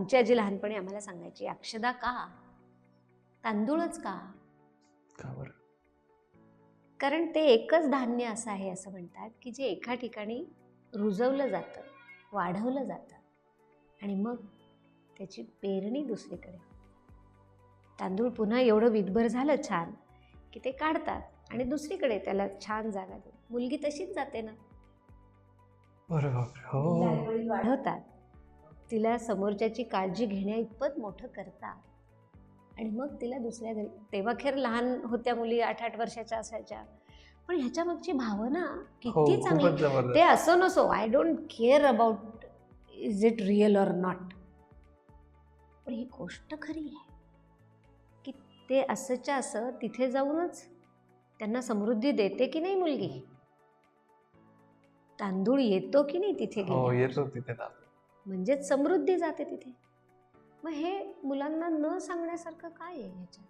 आमची आजी लहानपणी आम्हाला सांगायची अक्षदा का? तांदूळच का? कारण ते एकच धान्य असं आहे असं म्हणतात की जे एका ठिकाणी रुजवलं जातं वाढवलं जातं आणि मग त्याची पेरणी दुसरीकडे. तांदूळ पुन्हा एवढं विधभर झालं छान की ते काढतात आणि दुसरीकडे त्याला छान जागा देतात मुलगी तशीच जाते ना? बरं बापरे तिला हो वाढवतात. तिला समोरच्याची काळजी घेण्या इतपत मोठं करतात आणि मग तिला दुसऱ्या घरी तेव्हा खेर लहान होत्या मुली आठ आठ वर्षाच्या असायच्या. पण ह्याच्या मागची भावना हो किती चांगली. ते असो नसो I don't care about is it real or not पण ही गोष्ट खरी आहे. की ते असंच्या असं तिथे जाऊनच त्यांना समृद्धी देते की नाही मुलगी? तांदूळ येतो की नाही तिथे हो? येतो तिथे ना म्हणजेच समृद्धी जाते तिथे. मग हे मुलांना न सांगण्यासारखं काय आहे ह्याच्यात